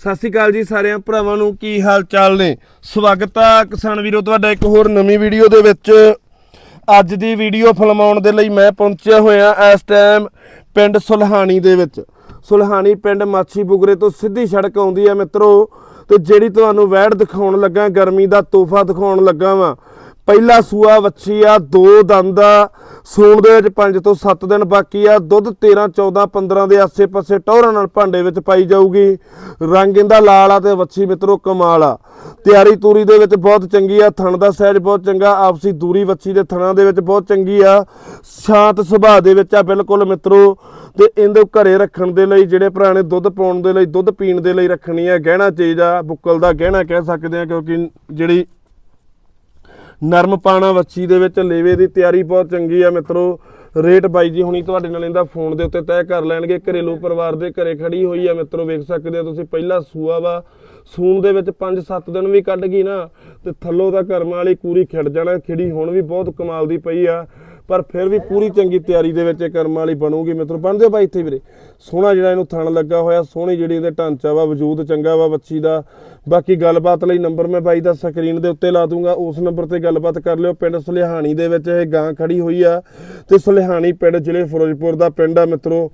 ਸਤਿ ਸ਼੍ਰੀ ਅਕਾਲ ਜੀ ਸਾਰਿਆਂ ਭਰਾਵਾਂ ਨੂੰ, ਕੀ ਹਾਲ ਚਾਲ ਨੇ? ਸਵਾਗਤ ਆ ਕਿਸਾਨ ਵੀਰੋ, ਤੁਹਾਡਾ ਇੱਕ ਹੋਰ ਨਵੀਂ ਵੀਡੀਓ ਦੇ ਵਿੱਚ। ਅੱਜ ਦੀ ਵੀਡੀਓ ਫਿਲਮਾਉਣ ਦੇ ਲਈ ਮੈਂ ਪਹੁੰਚਿਆ ਹੋਇਆ ਇਸ ਟਾਈਮ ਪਿੰਡ ਸੁਲਹਾਣੀ ਦੇ ਵਿੱਚ। ਸੁਲਹਾਣੀ ਪਿੰਡ ਮਾਛੀ ਬੁਗਰੇ ਤੋਂ ਸਿੱਧੀ ਸੜਕ ਆਉਂਦੀ ਹੈ ਮਿੱਤਰੋ, ਤੇ ਜਿਹੜੀ ਤੁਹਾਨੂੰ ਵੈੜ ਦਿਖਾਉਣ ਲੱਗਾ, ਗਰਮੀ ਦਾ ਤੋਹਫਾ ਦਿਖਾਉਣ ਲੱਗਾ ਵਾਂ। ਪਹਿਲਾ ਸੂਆ ਵੱਛੀ ਆ, ਦੋ ਦੰਦ ਆ ਸੂਣ ਦੇ ਵਿੱਚ 5 ਤੋਂ 7 ਦਿਨ ਬਾਕੀ ਆ। ਦੁੱਧ 13 14 15 ਦੇ ਆਸੇ-ਪਾਸੇ ਟੌਰਾਂ ਨਾਲ ਭਾਂਡੇ ਵਿੱਚ ਪਾਈ ਜਾਊਗੀ। ਰੰਗ ਇਹਦਾ ਲਾਲ ਆ ਤੇ ਵੱਛੀ ਮਿੱਤਰੋ ਕਮਾਲ ਆ। ਤਿਆਰੀ ਤੂਰੀ ਦੇ ਵਿੱਚ ਬਹੁਤ ਚੰਗੀ ਆ। ਥਣ ਦਾ ਸਾਈਜ਼ ਬਹੁਤ ਚੰਗਾ। ਆਪਸੀ ਦੂਰੀ ਵੱਛੀ ਦੇ ਥਣਾਂ ਦੇ ਵਿੱਚ ਬਹੁਤ ਚੰਗੀ ਆ। ਸ਼ਾਂਤ ਸੁਭਾਅ ਦੇ ਵਿੱਚ ਆ ਬਿਲਕੁਲ ਮਿੱਤਰੋ। ਤੇ ਇਹਦੇ ਘਰੇ ਰੱਖਣ ਦੇ ਲਈ ਜਿਹੜੇ ਭਰਾ ਨੇ ਦੁੱਧ ਪਾਉਣ ਦੇ ਲਈ, ਦੁੱਧ ਪੀਣ ਦੇ ਲਈ ਰੱਖਣੀ ਆ। ਗਹਿਣਾ ਚੀਜ਼ ਆ। ਬੁੱਕਲ ਦਾ ਗਹਿਣਾ ਕਹਿ ਸਕਦੇ ਆ ਕਿਉਂਕਿ ਜਿਹੜੀ ਨਰਮ ਪਾਣਾ ਵੱਛੀ ਦੇ ਵਿੱਚ, ਲੇਵੇ ਦੀ ਤਿਆਰੀ ਬਹੁਤ ਚੰਗੀ ਆ ਮਿੱਤਰੋ। ਰੇਟ ਬਾਈ ਜੀ ਹੁਣੀ ਤੁਹਾਡੇ ਨਾਲ ਇਹਦਾ ਫੋਨ ਦੇ ਉੱਤੇ ਤੈਅ ਕਰ ਲੈਣਗੇ। ਘਰੇਲੂ ਪਰਿਵਾਰ ਦੇ ਘਰੇ ਖੜੀ ਹੋਈ ਆ ਮਿੱਤਰੋ, ਵੇਖ ਸਕਦੇ ਹੋ ਤੁਸੀਂ ਪਹਿਲਾ ਸੂਆ ਵਾ। ਸੂਣ ਦੇ ਵਿੱਚ 5-7 ਦਿਨ ਵੀ ਕੱਢ ਗਈ ਨਾ, ਤੇ ਥੱਲੋਂ ਦਾ ਕਰਮ ਵਾਲੀ ਕੂਰੀ ਖਿੜ ਜਾਣਾ। ਖਿੜੀ ਹੁਣ ਵੀ ਬਹੁਤ ਕਮਾਲ ਦੀ ਪਈ ਆ। ਪਰ ਫਿਰ ਵੀ ਪੂਰੀ ਚੰਗੀ ਤਿਆਰੀ ਦੇ ਵਿੱਚ ਇਹ ਕਰਮ ਵਾਲੀ ਬਣੂਗੀ, ਮਿੱਤਰੋ। ਬਣਦੇ ਹੋ ਬਾਈ ਇੱਥੇ ਵੀਰੇ? ਸੋਹਣਾ ਜਿਹੜਾ ਇਹਨੂੰ ਥਣ ਲੱਗਾ ਹੋਇਆ, ਸੋਹਣੀ ਜਿਹੜੀ ਇਹਦੇ ਢਾਂਚਾ ਵਾ, ਵਜੂਦ ਚੰਗਾ ਵਾ ਬੱਚੀ ਦਾ। ਬਾਕੀ ਗੱਲਬਾਤ ਲਈ ਨੰਬਰ ਮੈਂ ਬਾਈ ਦਾ ਸਕਰੀਨ ਦੇ ਉੱਤੇ ਲਾ ਦੂੰਗਾ। ਉਸ ਨੰਬਰ ਤੇ ਗੱਲਬਾਤ ਕਰ ਲਿਓ। ਪਿੰਡ ਸੁਲਿਹਾਣੀ ਦੇ ਵਿੱਚ ਇਹ ਗਾਂ ਖੜੀ ਹੋਈ ਆ। ਤੇ ਸੁਲਿਹਾਣੀ ਪਿੰਡ ਜ਼ਿਲ੍ਹੇ ਫਿਰੋਜ਼ਪੁਰ ਦਾ ਪਿੰਡ ਆ, ਮਿੱਤਰੋ।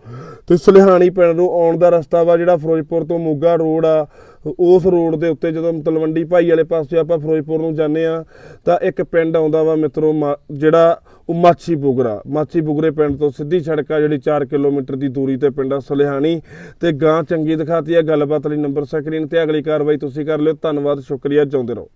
ਤੇ ਸੁਲਹਾਣੀ ਪਿੰਡ ਨੂੰ ਆਉਣ ਦਾ ਰਸਤਾ ਵਾ ਜਿਹੜਾ ਫਿਰੋਜ਼ਪੁਰ ਤੋਂ ਮੋਗਾ ਰੋਡ ਆ। ਉਸ ਰੋਡ ਦੇ ਉੱਤੇ ਜਦੋਂ ਤਲਵੰਡੀ ਭਾਈ ਵਾਲੇ ਪਾਸੇ ਆਪਾਂ ਫਿਰੋਜ਼ਪੁਰ ਨੂੰ ਜਾਂਦੇ ਆ, ਤਾਂ ਇੱਕ ਪਿੰਡ ਆਉਂਦਾ ਵਾ ਮਿੱਤਰੋ ਮਾ- ਜਿਹੜਾ ਉਹ ਮਾਛੀ ਬੁਗਰਾ। ਮਾਛੀ ਬੁਗਰੇ ਪਿੰਡ ਤੋਂ ਸਿੱਧੀ ਸੜਕ ਆ ਜਿਹੜੀ 4 ਕਿਲੋਮੀਟਰ ਦੀ ਦੂਰੀ ਤੇ ਪਿੰਡ ਆ ਸੁਲਿਹਾਣੀ। ਤੇ ਗਾਂ ਚੰਗੀ ਦਿਖਾਤੀ ਆ, ਗੱਲਬਾਤ ਲਈ ਨੰਬਰ ਸਕਰੀਨ ਤੇ ਅਗਲੀ ਕਾਰਵਾਈ ਤੁਸੀਂ ਕਰ ਲਿਓ। ਧੰਨਵਾਦ, ਸ਼ੁਕਰੀਆ ਚਾਹੁੰਦੇ ਰਹੋ।